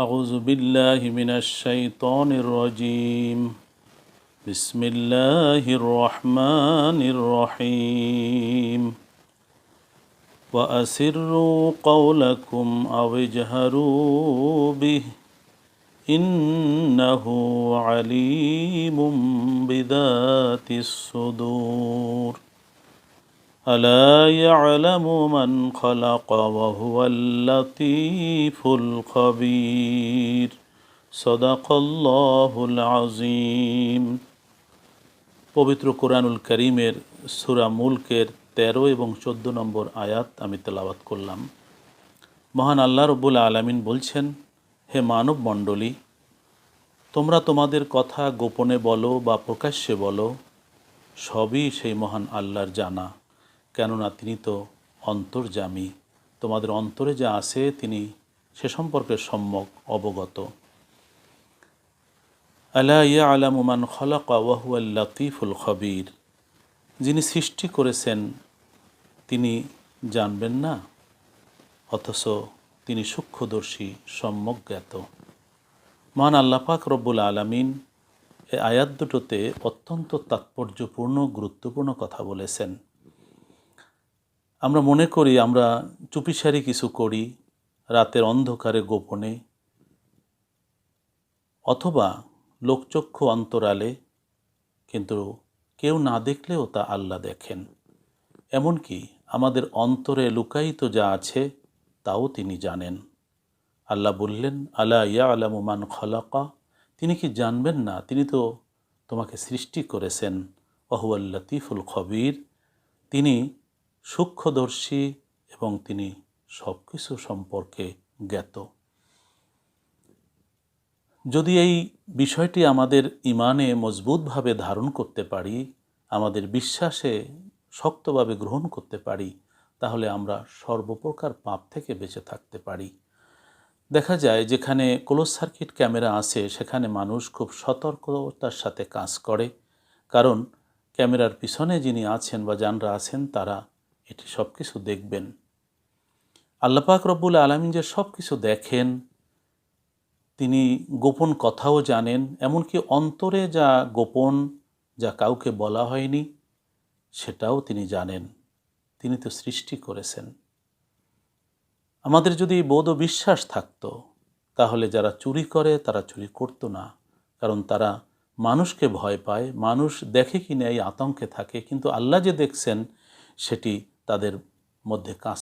أعوذ بالله من الشيطان الرجيم. بسم الله الرحمن الرحيم. وأسروا قولكم أو اجهروا به. إنه عليم بذات الصدور. ألا يعلم من خلق وهو اللطيف الخبير صدق الله العظيم পবিত্র কোরআনুল করিমের সুরা মুলকের তেরো এবং চোদ্দ নম্বর আয়াত আমি তেলাওয়াত করলাম মহান আল্লাহ রব্বুল আলমিন বলছেন হে মানব মণ্ডলী তোমরা তোমাদের কথা গোপনে বলো বা প্রকাশ্যে বলো সবই সেই মহান আল্লাহর জানা কেননা তিনি তো অন্তর্জামী তোমাদের অন্তরে যা আছে তিনি সে সম্পর্কে সম্যক অবগত। আলা ইয়া আলামুমান খলাকা ওয়াহুয়াল লতিফুল খবির। যিনি সৃষ্টি করেছেন, তিনি জানবেন না, অথচ তিনি সূক্ষ্মদর্শী, সম্যক জ্ঞাত। মহান আল্লাপাক রব্বুল আলমিন এ আয়াত দুটোতে অত্যন্ত তাৎপর্যপূর্ণ, গুরুত্বপূর্ণ কথা বলেছেন। আমরা মনে করি আমরা চুপিসারি কিছু করি রাতের অন্ধকারে গোপনে। অথবা লোকচক্ষু অন্তরালে, কিন্তু কেউ না দেখলেও তা আল্লাহ দেখেন। এমনকি আমাদের অন্তরে লুকায়িত যা আছে, তাও তিনি জানেন। আল্লাহ বললেন, আলা ইয়া আলামুমান খলাকা? তিনি কি জানবেন না? তিনি তো তোমাকে সৃষ্টি করেছেন। অহুয়াল লতিফুল খবির। তিনি সূক্ষ্মদর্শী এবং তিনি সব কিছু সম্পর্কে জ্ঞাত। যদি এই বিষয়টি আমাদের ইমানে মজবুতভাবে ধারণ করতে পারি, আমাদের বিশ্বাসে শক্তভাবে গ্রহণ করতে পারি, তাহলে আমরা সর্বপ্রকার পাপ থেকে বেঁচে থাকতে পারি। দেখা যায় যেখানে ক্লোজ সার্কিট ক্যামেরা আছে, সেখানে মানুষ খুব সতর্কতার সাথে কাজ করে। কারণ ক্যামেরার পিছনে যিনি আছেন বা যানরা আছেন, তারা এটি সব কিছু দেখবেন আল্লাপাক রব্বুল আলমিন যে সব কিছু দেখেন, তিনি গোপন কথাও জানেন, এমনকি অন্তরে যা গোপন, যা কাউকে বলা হয়নি, সেটাও তিনি জানেন। তিনি তো সৃষ্টি করেছেন। আমাদের যদি বোধ বিশ্বাস থাকতো, তাহলে যারা চুরি করে, তারা চুরি করতো না। কারণ তারা মানুষকে ভয় পায়, মানুষ দেখে কি না এই আতঙ্কে থাকে, কিন্তু আল্লাহ যে দেখছেন, সেটি তাদের মধ্যে কাজ